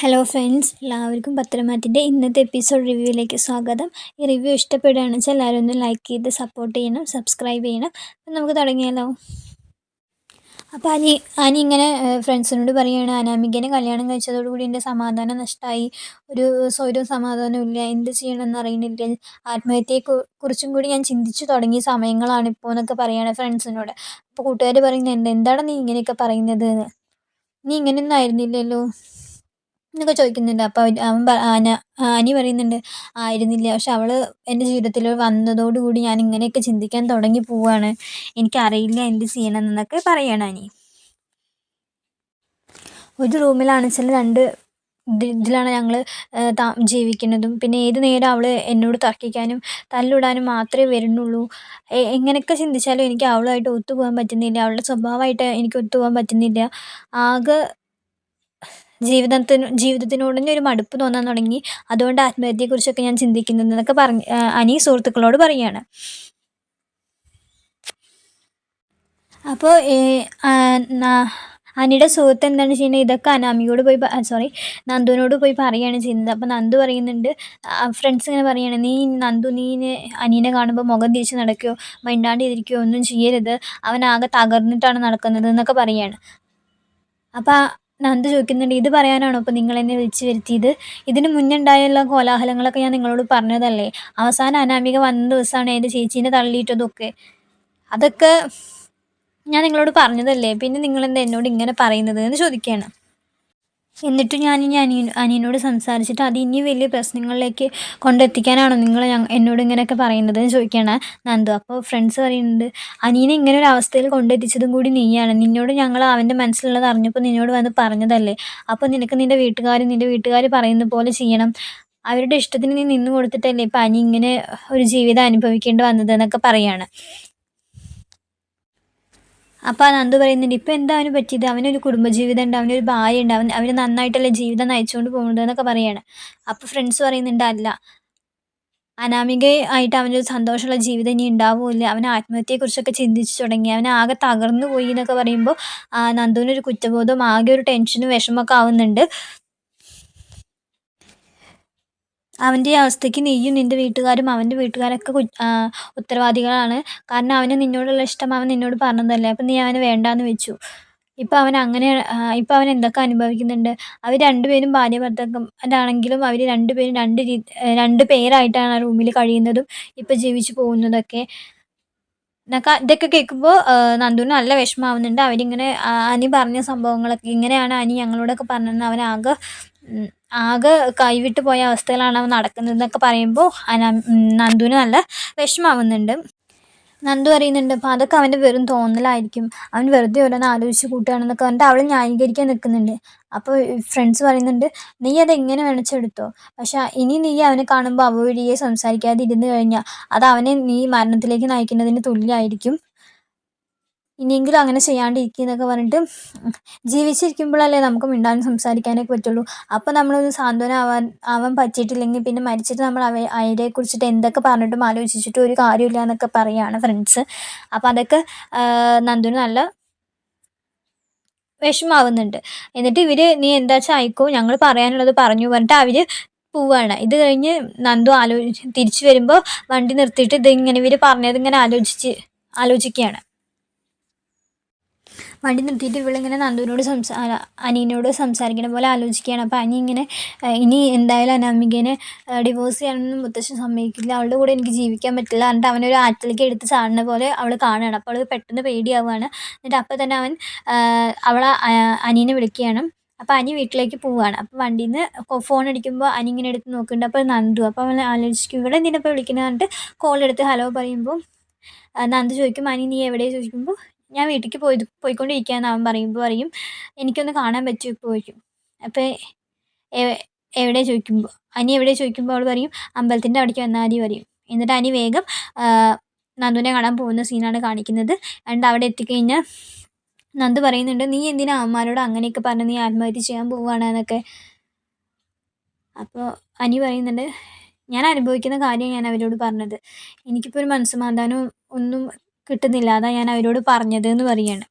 Hello friends എല്ലാവർക്കും പത്രമാറ്റിന്റെ ഇന്നത്തെ episode റിവ്യൂവിലേക്ക് സ്വാഗതം. ഈ റിവ്യൂ ഇഷ്ടപ്പെടുകയാണെന്ന് വെച്ചാൽ എല്ലാവരും ഒന്ന് ലൈക്ക് ചെയ്ത് സപ്പോർട്ട് ചെയ്യണം സബ്സ്ക്രൈബ് ചെയ്യണം. അപ്പം നമുക്ക് തുടങ്ങിയാലോ? അപ്പോൾ അനി അനി ഇങ്ങനെ ഫ്രണ്ട്സിനോട് പറയുകയാണ് അനാമികനെ കല്യാണം കഴിച്ചതോടുകൂടി എന്റെ സമാധാനം നഷ്ടമായി ഒരു സ്വരവും സമാധാനവും ഇല്ല. എന്ത് ചെയ്യണമെന്ന് അറിയണില്ല ആത്മഹത്യയെ കുറിച്ചും കൂടി ഞാൻ ചിന്തിച്ചു തുടങ്ങിയ സമയങ്ങളാണ് ഇപ്പോൾ എന്നൊക്കെ പറയുകയാണ് ഫ്രണ്ട്സിനോട് അപ്പോൾ കൂട്ടുകാർ പറയുന്നുണ്ട് എന്താണ് നീ ഇങ്ങനെയൊക്കെ പറയുന്നത്? നീ ഇങ്ങനെയൊന്നും ആയിരുന്നില്ലല്ലോ. എന്നൊക്കെ ചോദിക്കുന്നുണ്ട്. അപ്പോൾ അവൻ അന അനി പറയുന്നുണ്ട് ആയിരുന്നില്ല. പക്ഷെ അവൾ എന്റെ ജീവിതത്തിൽ വന്നതോടുകൂടി ഞാൻ ഇങ്ങനെയൊക്കെ ചിന്തിക്കാൻ തുടങ്ങി പോവാണ്. എനിക്കറിയില്ല എന്ത് ചെയ്യണം എന്നൊക്കെ പറയാണ് അനി. ഒരു റൂമിലാണ് വെച്ചാൽ രണ്ട് ഇതിലാണ് ഞങ്ങൾ ജീവിക്കുന്നതും. പിന്നെ ഏത് നേരം അവൾ എന്നോട് തർക്കിക്കാനും തല്ലിടാനും മാത്രമേ വരുന്നുള്ളൂ. എങ്ങനെയൊക്കെ ചിന്തിച്ചാലും എനിക്ക് അവളുമായിട്ട് ഒത്തുപോകാൻ പറ്റുന്നില്ല. അവളുടെ സ്വഭാവമായിട്ട് എനിക്ക് ഒത്തുപോകാൻ പറ്റുന്നില്ല. ആകെ ജീവിതത്തിന് ജീവിതത്തിനോട് തന്നെ ഒരു മടുപ്പ് തോന്നാൻ തുടങ്ങി. അതുകൊണ്ട് ആത്മഹത്യയെക്കുറിച്ചൊക്കെ ഞാൻ ചിന്തിക്കുന്നതെന്നൊക്കെ പറഞ്ഞ് അനി സുഹൃത്തുക്കളോട് പറയുകയാണ് അപ്പോൾ അനിയുടെ സുഹൃത്ത് എന്താണ് ചെയ്യുന്നത്? ഇതൊക്കെ അനാമിയോട് പോയി സോറി നന്ദുവിനോട് പോയി പറയുകയാണ് ചെയ്യുന്നത്. അപ്പോൾ നന്ദു പറയുന്നുണ്ട് ഫ്രണ്ട്സ് ഇങ്ങനെ പറയുകയാണ് നീ നന്ദു നീ അനിയനെ കാണുമ്പോൾ മുഖം തിരിച്ച് നടക്കുകയോ മിണ്ടാണ്ടിരിക്കുകയോ ഒന്നും ചെയ്യരുത്. അവൻ ആകെ തകർന്നിട്ടാണ് നടക്കുന്നത് എന്നൊക്കെ പറയുകയാണ് അപ്പോൾ നന്ദു ചോദിക്കുന്നുണ്ട് ഇത് പറയാനാണോ ഇപ്പോൾ നിങ്ങൾ എന്നെ വിളിച്ചു വരുത്തിയത്? ഇതിന് മുന്നുണ്ടായുള്ള കോലാഹലങ്ങളൊക്കെ ഞാൻ നിങ്ങളോട് പറഞ്ഞതല്ലേ? അവസാനം അനാമിക വന്ന ദിവസമാണ് എന്റെ ചേച്ചീനെ തള്ളിയിട്ടതൊക്കെ. അതൊക്കെ ഞാൻ നിങ്ങളോട് പറഞ്ഞതല്ലേ? പിന്നെ നിങ്ങളെന്താ എന്നോട് ഇങ്ങനെ പറയുന്നത് എന്ന് ചോദിക്കുകയാണ് എന്നിട്ട് ഞാൻ ഇനി അനിയ അനിയനോട് സംസാരിച്ചിട്ട് അത് ഇനി വലിയ പ്രശ്നങ്ങളിലേക്ക് കൊണ്ടെത്തിക്കാനാണോ നിങ്ങൾ എന്നോട് ഇങ്ങനെയൊക്കെ പറയുന്നത് എന്ന് ചോദിക്കുകയാണ് നന്ദു. അപ്പോൾ ഫ്രണ്ട്സ് പറയുന്നുണ്ട് അനിയനെ ഇങ്ങനെ ഒരു അവസ്ഥയിൽ കൊണ്ടെത്തിച്ചതും കൂടി നീയാണ്. നിന്നോട് ഞങ്ങൾ അവന്റെ മനസ്സിലുള്ളത് അറിഞ്ഞപ്പോൾ നിന്നോട് വന്ന് പറഞ്ഞതല്ലേ? അപ്പോൾ നിനക്ക് നിന്റെ വീട്ടുകാർ നിന്റെ വീട്ടുകാർ പറയുന്ന പോലെ ചെയ്യണം. അവരുടെ ഇഷ്ടത്തിന് നീ നിന്ന് കൊടുത്തിട്ടല്ലേ ഇപ്പം അനി ഇങ്ങനെ ഒരു ജീവിതം അനുഭവിക്കേണ്ടി വന്നത്? എന്നൊക്കെ പറയാണ്. അപ്പോൾ നന്ദു പറയുന്നുണ്ട് ഇപ്പോൾ എന്താ അവന് പറ്റിയത്? അവനൊരു കുടുംബജീവിതം ഉണ്ട് അവനൊരു ഭാര്യ ഉണ്ട് അവൻ അവന് നന്നായിട്ടല്ലേ ജീവിതം നയിച്ചുകൊണ്ട് പോകുന്നത് എന്നൊക്കെ പറയാണ്. അപ്പോൾ ഫ്രണ്ട്സ് പറയുന്നുണ്ട് അല്ല അനാമിക ആയിട്ട് അവനൊരു സന്തോഷമുള്ള ജീവിതം ഇനി ഉണ്ടാവില്ല. അവൻ ആത്മഹത്യയെക്കുറിച്ചൊക്കെ ചിന്തിച്ചു തുടങ്ങി. അവൻ ആകെ തകർന്നു പോയി എന്നൊക്കെ പറയുമ്പോൾ നന്ദുവിനൊരു കുറ്റബോധം ആകെ ഒരു ടെൻഷനും വിഷമമൊക്കെ ആവുന്നുണ്ട്. അവന്റെ അവസ്ഥയ്ക്ക് നീയും നിന്റെ വീട്ടുകാരും അവന്റെ വീട്ടുകാരൊക്കെ ഉത്തരവാദികളാണ്. കാരണം അവന് നിന്നോടുള്ള ഇഷ്ടം അവൻ നിന്നോട് പറഞ്ഞതല്ലേ. അപ്പം നീ അവനെ വേണ്ടാന്ന് വെച്ചു. ഇപ്പം അവൻ അങ്ങനെ ഇപ്പം അവൻ എന്തൊക്കെ അനുഭവിക്കുന്നുണ്ട്? അവർ രണ്ടുപേരും ഭാര്യ ഭർത്താക്കന്മാരാണെങ്കിലും അവർ രണ്ടുപേരും രണ്ട് രീതി രണ്ട് പേരായിട്ടാണ് ആ റൂമിൽ കഴിയുന്നതും ഇപ്പം ജീവിച്ചു പോകുന്നതൊക്കെ. എന്നൊക്കെ ഇതൊക്കെ കേൾക്കുമ്പോൾ നന്ദുവിന് നല്ല വിഷമമാവുന്നുണ്ട്. അവരിങ്ങനെ അനി പറഞ്ഞ സംഭവങ്ങളൊക്കെ ഇങ്ങനെയാണ് അനി ഞങ്ങളോടൊക്കെ പറഞ്ഞതെന്ന് അവനാകെ ആകെ കൈവിട്ട് പോയ അവസ്ഥയിലാണ് അവൻ നടക്കുന്നതെന്നൊക്കെ പറയുമ്പോൾ നന്ദുവിന് നല്ല വിഷമാവുന്നുണ്ട് നന്ദു അറിയുന്നുണ്ട് അപ്പോൾ അതൊക്കെ അവന്റെ വെറും തോന്നലായിരിക്കും. അവൻ വെറുതെ ഓരോന്ന് ആലോചിച്ച് കൂട്ടുകയാണെന്നൊക്കെ പറഞ്ഞിട്ട് അവൾ ന്യായീകരിക്കാൻ നിൽക്കുന്നുണ്ട്. അപ്പോൾ ഫ്രണ്ട്സ് പറയുന്നുണ്ട് നീ അത് എങ്ങനെ വേണിച്ചെടുത്തോ? പക്ഷെ ഇനി നീ അവനെ കാണുമ്പോൾ അവ വഴിയെ സംസാരിക്കാതെ ഇരുന്ന് കഴിഞ്ഞാൽ അത് അവനെ നീ മരണത്തിലേക്ക് നയിക്കുന്നതിന് തുല്യമായിരിക്കും ഇനിയെങ്കിലും അങ്ങനെ ചെയ്യാണ്ടിരിക്കുക എന്നൊക്കെ പറഞ്ഞിട്ട് ജീവിച്ചിരിക്കുമ്പോഴല്ലേ നമുക്ക് മിണ്ടാനും സംസാരിക്കാനൊക്കെ പറ്റുള്ളൂ. അപ്പോൾ നമ്മളൊന്ന് സാന്ത്വനം ആവാൻ ആവാൻ പറ്റിയിട്ടില്ലെങ്കിൽ പിന്നെ മരിച്ചിട്ട് നമ്മൾ അവ കുറിച്ചിട്ട് എന്തൊക്കെ പറഞ്ഞിട്ടും ആലോചിച്ചിട്ടും ഒരു കാര്യമില്ല എന്നൊക്കെ പറയുകയാണ് ഫ്രണ്ട്സ് അപ്പോൾ അതൊക്കെ നന്ദുന് നല്ല വിഷമാവുന്നുണ്ട് എന്നിട്ട് ഇവർ നീ എന്താ വെച്ചാൽ അയക്കോ ഞങ്ങൾ പറയാനുള്ളത് പറഞ്ഞു പറഞ്ഞിട്ട് അവർ പോവാണ്. ഇത് കഴിഞ്ഞ് നന്ദു ആലോചി തിരിച്ചു വരുമ്പോൾ വണ്ടി നിർത്തിയിട്ട് ഇതിങ്ങനെ ഇവർ പറഞ്ഞത് ഇങ്ങനെ ആലോചിച്ച് ആലോചിക്കുകയാണ്. വണ്ടി നിർത്തിയിട്ട് ഇവളിങ്ങനെ നന്ദുവിനോട് സംസാ അനിയനോട് സംസാരിക്കണ പോലെ ആലോചിക്കുകയാണ്. അപ്പോൾ അനി ഇങ്ങനെ ഇനി എന്തായാലും അനാമികേനെ ഡിവോഴ്സ് ചെയ്യാനൊന്നും മുത്തശ്ശൻ സമ്മതിക്കില്ല. അവളുടെ കൂടെ എനിക്ക് ജീവിക്കാൻ പറ്റില്ല. എന്നിട്ട് അവനൊരു ആറ്റിലേക്ക് എടുത്ത് ചാടുന്ന പോലെ അവൾ കാണുകയാണ്. അപ്പോൾ അവൾ പെട്ടെന്ന് പേടിയാവുകയാണ്. എന്നിട്ട് അപ്പോൾ തന്നെ അവൻ അവളെ അനിയനെ വിളിക്കുകയാണ്. അപ്പോൾ അനി വീട്ടിലേക്ക് പോവുകയാണ്. അപ്പോൾ വണ്ടിയിൽ നിന്ന് ഫോൺ അടിക്കുമ്പോൾ അനി ഇങ്ങനെ എടുത്ത് നോക്കുന്നുണ്ട്. അപ്പോൾ നന്ദു അപ്പോൾ അവൻ ആലോചിക്കും ഇവിടെ എന്തിനപ്പോൾ വിളിക്കുന്നത് പറഞ്ഞിട്ട് കോൾ എടുത്ത് ഹലോ പറയുമ്പോൾ നന്ദു ചോദിക്കും അനി നീ എവിടെയാണ് ചോദിക്കുമ്പോൾ ഞാൻ വീട്ടിലേക്ക് പോയി പോയിക്കൊണ്ടിരിക്കുകയാണെന്ന് അവൻ പറയുമ്പോൾ പറയും എനിക്കൊന്ന് കാണാൻ പറ്റുമോ ഇപ്പോൾ ചോദിക്കും. അപ്പോൾ എവിടെ ചോദിക്കുമ്പോൾ അനി എവിടെ ചോദിക്കുമ്പോൾ അവൾ പറയും അമ്പലത്തിന്റെ അവിടേക്ക് വന്നാൽ മതി പറയും. എന്നിട്ട് അനി വേഗം നന്ദുവിനെ കാണാൻ പോകുന്ന സീനാണ് കാണിക്കുന്നത്. ആൻഡ് അവിടെ എത്തിക്കഴിഞ്ഞാൽ നന്ദു പറയുന്നുണ്ട് നീ എന്തിനാ അമ്മമാരോട് അങ്ങനെയൊക്കെ പറഞ്ഞ് നീ ആത്മഹത്യ ചെയ്യാൻ പോവുകയാണ് എന്നൊക്കെ അപ്പോൾ അനി പറയുന്നുണ്ട് ഞാൻ അനുഭവിക്കുന്ന കാര്യം ഞാൻ അവരോട് പറഞ്ഞത്. എനിക്കിപ്പോൾ ഒരു മനസ്സമാധാനവും ഒന്നും കിട്ടുന്നില്ല. അതാ ഞാൻ അവരോട് പറഞ്ഞത് എന്ന് പറയാണ്.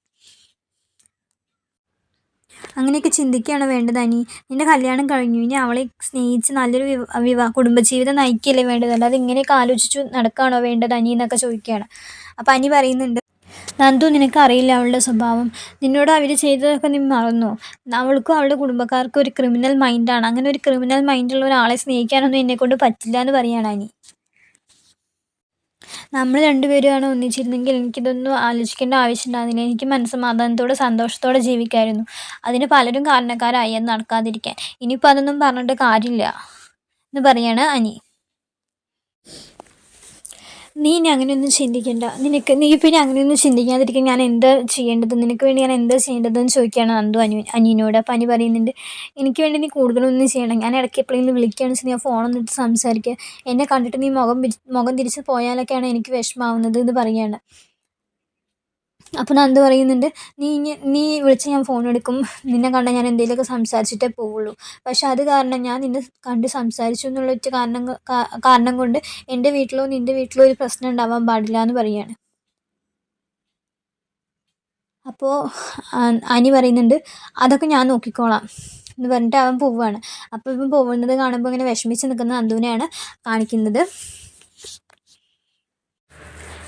അങ്ങനെയൊക്കെ ചിന്തിക്കുകയാണ് വേണ്ടത് അനി. നിന്റെ കല്യാണം കഴിഞ്ഞു. ഇനി അവളെ സ്നേഹിച്ച് നല്ലൊരു വിവ വിവാഹ കുടുംബജീവിതം നയിക്കുകയല്ലേ വേണ്ടത്? അല്ലാതെ ഇങ്ങനെയൊക്കെ ആലോചിച്ചു നടക്കുകയാണോ വേണ്ടത് അനി എന്നൊക്കെ ചോദിക്കുകയാണ്. അപ്പോൾ അനി പറയുന്നുണ്ട് നന്ദു നിനക്ക് അറിയില്ല അവളുടെ സ്വഭാവം. നിന്നോട് അവർ ചെയ്തതൊക്കെ നീ മറന്നു? അവൾക്കും അവളുടെ കുടുംബക്കാർക്കും ഒരു ക്രിമിനൽ മൈൻഡാണ് അങ്ങനെ ഒരു ക്രിമിനൽ മൈൻഡുള്ള ഒരാളെ സ്നേഹിക്കാനൊന്നും എന്നെക്കൊണ്ട് പറ്റില്ല എന്ന് പറയുകയാണ് അനി. നമ്മൾ രണ്ടുപേരുമാണ് ഒന്നിച്ചിരുന്നെങ്കിൽ എനിക്കിതൊന്നും ആലോചിക്കേണ്ട ആവശ്യം എനിക്ക് മനസ്സമാധാനത്തോടെ സന്തോഷത്തോടെ ജീവിക്കായിരുന്നു. അതിന് പലരും കാരണക്കാരായി അത് നടക്കാതിരിക്കാൻ. ഇനിയിപ്പോൾ അതൊന്നും പറഞ്ഞിട്ട് കാര്യമില്ല എന്ന് പറയാണ് അനി. നീ ഇനി അങ്ങനെയൊന്നും ചിന്തിക്കണ്ട. നിനക്ക് നീ പിന്നെ അങ്ങനെയൊന്നും ചിന്തിക്കാതിരിക്കാൻ ഞാൻ എന്താ ചെയ്യേണ്ടത്? നിനക്ക് വേണ്ടി ഞാൻ എന്താ ചെയ്യേണ്ടതെന്ന് ചോദിക്കുകയാണ് നന്ദു അനു അനിയനോട്. അപ്പം അനി പറയുന്നുണ്ട് എനിക്ക് വേണ്ടി നീ കൂടുതലൊന്നും ചെയ്യണം ഞാൻ ഇടയ്ക്ക് എപ്പോഴെങ്കിലും വിളിക്കുകയാണെന്ന് വെച്ചാൽ ഞാൻ ഫോണൊന്നും എടുത്ത് സംസാരിക്കുക. എന്നെ കണ്ടിട്ട് നീ മുഖം മുഖം തിരിച്ച് പോയാലൊക്കെയാണ് എനിക്ക് വിഷമാവുന്നത് എന്ന് പറയുകയാണ്. അപ്പോൾ നന്ദു പറയുന്നുണ്ട്? നീ നീ വിളിച്ച് ഞാൻ ഫോൺ എടുക്കും. നിന്നെ കണ്ടാൽ ഞാൻ എന്തെങ്കിലുമൊക്കെ സംസാരിച്ചിട്ടേ പോവുള്ളൂ. പക്ഷെ അത് കാരണം ഞാൻ നിന്നെ കണ്ട് സംസാരിച്ചു എന്നുള്ള ഒറ്റ കാരണം കാരണം കൊണ്ട് എന്റെ വീട്ടിലോ നിന്റെ വീട്ടിലോ ഒരു പ്രശ്നം ഉണ്ടാവാൻ പാടില്ല എന്ന് പറയുകയാണ് അപ്പോൾ അനി പറയുന്നുണ്ട് അതൊക്കെ ഞാൻ നോക്കിക്കോളാം എന്ന് പറഞ്ഞിട്ട് അവൻ പോവുകയാണ് അപ്പോൾ ഇവൻ പോകുന്നത് കാണുമ്പോൾ ഇങ്ങനെ വിഷമിച്ച് നിൽക്കുന്ന നന്ദുവിനെയാണ് കാണിക്കുന്നത്.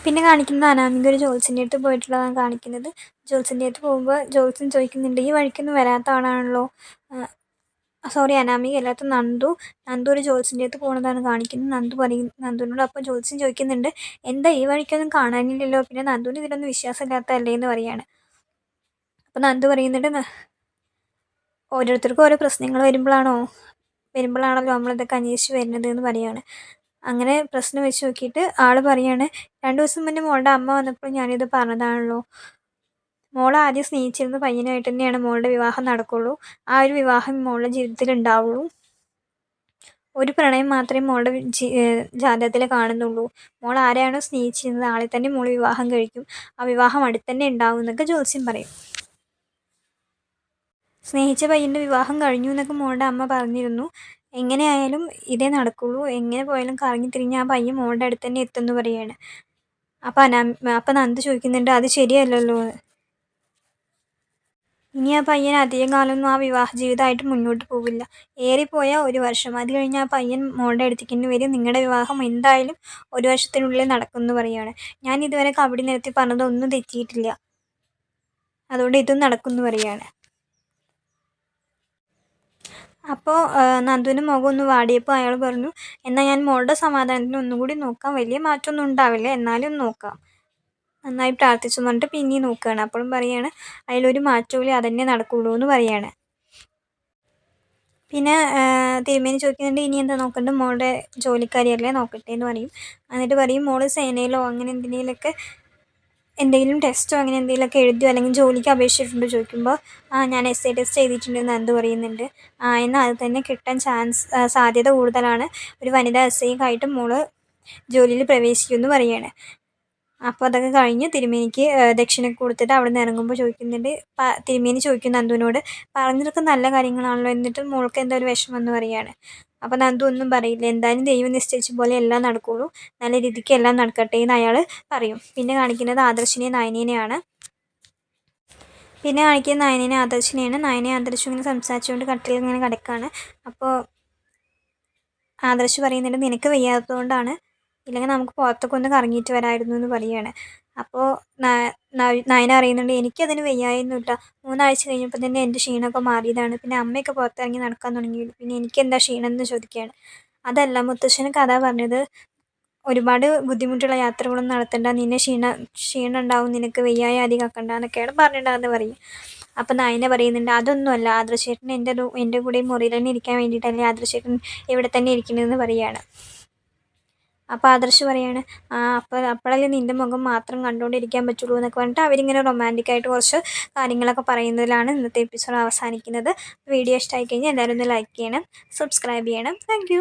പിന്നെ കാണിക്കുന്നത് അനാമിക ഒരു ജോൽസിന്റെ അടുത്ത് പോയിട്ടുള്ളതാണ് കാണിക്കുന്നത്. ജോൽസിന്റെ അടുത്ത് പോകുമ്പോൾ ജോൽസിൻ ചോദിക്കുന്നുണ്ട് ഈ വഴിക്കൊന്നും വരാത്ത ആളാണല്ലോ. സോറി അനാമിക അല്ലാത്ത നന്ദു. നന്ദു ഒരു ജോൽസിന്റെ അടുത്ത് പോകുന്നതാണ് കാണിക്കുന്നത്. നന്ദു പറയും നന്ദുവിനോട് അപ്പോൾ ജോത്സ്യൻ ചോദിക്കുന്നുണ്ട് എന്താ ഈ വഴിക്കൊന്നും കാണാനില്ലല്ലോ? പിന്നെ നന്ദുവിന് ഇതിലൊന്നും വിശ്വാസമില്ലാത്തതല്ലേ? എന്ന് പറയാണ്. അപ്പോൾ നന്ദു പറയുന്നുണ്ട് ഓരോരുത്തർക്കും ഓരോ പ്രശ്നങ്ങൾ വരുമ്പോഴാണോ വരുമ്പോഴാണല്ലോ നമ്മളിതൊക്കെ അന്വേഷിച്ച് വരുന്നത്? എന്ന് പറയാണ്. അങ്ങനെ പ്രശ്നം വെച്ച് നോക്കിയിട്ട് ആൾ പറയാണ് രണ്ട് ദിവസം മുന്നേ മോളുടെ അമ്മ വന്നപ്പോൾ ഞാനിത് പറഞ്ഞതാണല്ലോ. മോൾ ആദ്യം സ്നേഹിച്ചിരുന്ന പയ്യനായിട്ട് തന്നെയാണ് മോളുടെ വിവാഹം നടക്കുള്ളൂ. ആ ഒരു വിവാഹം മോളുടെ ജീവിതത്തിൽ ഉണ്ടാവുള്ളൂ. ഒരു പ്രണയം മാത്രമേ മോളുടെ ജാതകത്തിൽ കാണുന്നുള്ളൂ. മോൾ ആരെയാണോ സ്നേഹിച്ചിരുന്നത് ആളെ തന്നെ മോൾ വിവാഹം കഴിക്കും. ആ വിവാഹം അടുത്തന്നെ ഉണ്ടാവും എന്നൊക്കെ ജ്യോത്സ്യം പറയും. സ്നേഹിച്ച പയ്യന്റെ വിവാഹം കഴിഞ്ഞു എന്നൊക്കെ മോളുടെ അമ്മ പറഞ്ഞിരുന്നു. എങ്ങനെയായാലും ഇതേ നടക്കുള്ളൂ. എങ്ങനെ പോയാലും കറങ്ങി തിരിഞ്ഞ് ആ പയ്യൻ മോളുടെ അടുത്ത് തന്നെ എത്തുമെന്ന് പറയാണ്. അപ്പം അനാ അപ്പം നന്ദ് ചോദിക്കുന്നുണ്ട് അത് ശരിയല്ലല്ലോ. ഇനി ആ പയ്യൻ അധികം കാലമൊന്നും ആ വിവാഹ ജീവിതമായിട്ട് മുന്നോട്ട് പോവില്ല. ഏറിപ്പോയാൽ ഒരു വർഷം. അത് കഴിഞ്ഞ് ആ പയ്യൻ മോളുടെ അടുത്തേക്ക് തന്നെ വരും. നിങ്ങളുടെ വിവാഹം എന്തായാലും ഒരു വർഷത്തിനുള്ളിൽ നടക്കുമെന്ന് പറയാണ്. ഞാൻ ഇതുവരെ കബഡി നിരത്തി പറഞ്ഞതൊന്നും തെറ്റിയിട്ടില്ല. അതുകൊണ്ട് ഇതും നടക്കുമെന്ന് പറയാണ്. അപ്പോൾ നന്ദുവിന്റെ മുഖം ഒന്ന് വാടിയപ്പോൾ അയാൾ പറഞ്ഞു എന്നാൽ ഞാൻ മോളുടെ സമാധാനത്തിന് ഒന്നുകൂടി നോക്കാം. വലിയ മാറ്റമൊന്നും ഉണ്ടാവില്ല. എന്നാലും നോക്കാം. നന്നായി പ്രാർത്ഥിച്ചു പറഞ്ഞിട്ട് പിന്നെയും നോക്കുകയാണ്. അപ്പോഴും പറയാണ് അതിലൊരു മാറ്റവും അതന്നെ നടക്കുള്ളൂ എന്ന് പറയാണ്. പിന്നെ തിരുമേനി ചോദിക്കുന്നുണ്ട് ഇനി എന്താ നോക്കേണ്ടത് മോളുടെ ജോലിക്കാരിയല്ലേ നോക്കട്ടെ? എന്ന് പറയും. എന്നിട്ട് പറയും മോൾ സേനയിലോ അങ്ങനെ എന്തിനേലൊക്കെ എന്തെങ്കിലും ടെസ്റ്റോ അങ്ങനെ എന്തെങ്കിലുമൊക്കെ എഴുതിയോ അല്ലെങ്കിൽ ജോലിക്ക് അപേക്ഷിച്ചിട്ടുണ്ടോ ചോദിക്കുമ്പോൾ ഞാൻ എസ് ഐ ടെസ്റ്റ് ചെയ്തിട്ടുണ്ടെന്ന് എന്ത് പറയുന്നുണ്ട്. എന്നാൽ അത് തന്നെ കിട്ടാൻ ചാൻസ് സാധ്യത കൂടുതലാണ്. ഒരു വനിതാ എസ് ഐക്കായിട്ട് മോൾ ജോലിയിൽ പ്രവേശിക്കുമെന്ന് പറയാണ് അപ്പോൾ അതൊക്കെ കഴിഞ്ഞ്. തിരുമേനിക്ക് ദക്ഷിണ കൊടുത്തിട്ട് അവിടെ നിന്ന് ഇറങ്ങുമ്പോൾ ചോദിക്കുന്നുണ്ട് തിരുമേനി ചോദിക്കുന്നു നന്ദുവിനോട് പറഞ്ഞതൊക്കെ നല്ല കാര്യങ്ങളാണല്ലോ. എന്നിട്ട് മോൾക്ക് എന്താ ഒരു വിഷമം എന്ന് പറയാണ്. അപ്പോൾ നന്ദു ഒന്നും പറയില്ല. എന്തായാലും ദൈവം നിശ്ചയിച്ച പോലെ എല്ലാം നടക്കുള്ളൂ. നല്ല രീതിക്ക് എല്ലാം നടക്കട്ടെ എന്ന് അയാൾ പറയും. പിന്നെ കാണിക്കുന്നത് ആദർശിനെയും നയനേനെയാണ്. പിന്നെ കാണിക്കുന്നത് നയനേനെ ആദർശിനെയാണ്. നയനെ ആദർശം ഇങ്ങനെ സംസാരിച്ചുകൊണ്ട് കട്ടിൽ ഇങ്ങനെ കിടക്കുകയാണ് അപ്പോൾ ആദർശ് പറയുന്നുണ്ട് നിനക്ക് വയ്യാത്തതുകൊണ്ടാണ് ഇല്ലെങ്കിൽ നമുക്ക് പുറത്തൊക്കെ ഒന്ന് കറങ്ങിയിട്ട് വരാമായിരുന്നു എന്ന് പറയുകയാണ്. അപ്പോൾ നയന അറിയുന്നുണ്ട് എനിക്കതിന് വയ്യായിരുന്നില്ല മൂന്നാഴ്ച കഴിഞ്ഞപ്പോൾ തന്നെ എന്റെ ക്ഷീണമൊക്കെ മാറിയതാണ്. പിന്നെ അമ്മയൊക്കെ പുറത്തിറങ്ങി നടക്കാൻ തുടങ്ങി. പിന്നെ എനിക്കെന്താ ക്ഷീണം എന്ന് ചോദിക്കുകയാണ്. അതല്ല മുത്തശ്ശന് കഥ പറഞ്ഞത് ഒരുപാട് ബുദ്ധിമുട്ടുള്ള യാത്രകളൊന്നും നടത്തണ്ട നിന്നെ ക്ഷീണ ക്ഷീണം ഉണ്ടാവും നിനക്ക് വയ്യായ അധികം ആക്കണ്ട എന്നൊക്കെയാണ് പറഞ്ഞിട്ടുണ്ടെന്ന് പറയും. അപ്പം നയന പറയുന്നുണ്ട് അതൊന്നുമല്ല ആദർശേട്ടൻ എന്റെ എന്റെ കൂടെ മുറിയിൽ തന്നെ ഇരിക്കാൻ വേണ്ടിയിട്ടല്ലേ ആദർശേട്ടൻ ഇവിടെ തന്നെ ഇരിക്കുന്നതെന്ന് പറയുകയാണ്. അപ്പോൾ ആദർശ് പറയാണ് ആ അപ്പോൾ അപ്പോഴല്ലേ നിന്റെ മുഖം മാത്രം കണ്ടുകൊണ്ടിരിക്കാൻ പറ്റുള്ളൂ എന്നൊക്കെ പറഞ്ഞിട്ട് അവരിങ്ങനെ റൊമാന്റിക് ആയിട്ട് കുറച്ച് കാര്യങ്ങളൊക്കെ പറയുന്നതിലാണ് ഇന്നത്തെ എപ്പിസോഡ് അവസാനിക്കുന്നത്. വീഡിയോ ഇഷ്ടമായി കഴിഞ്ഞാൽ എല്ലാവരും ഒന്ന് ലൈക്ക് ചെയ്യണം സബ്സ്ക്രൈബ് ചെയ്യണം. താങ്ക്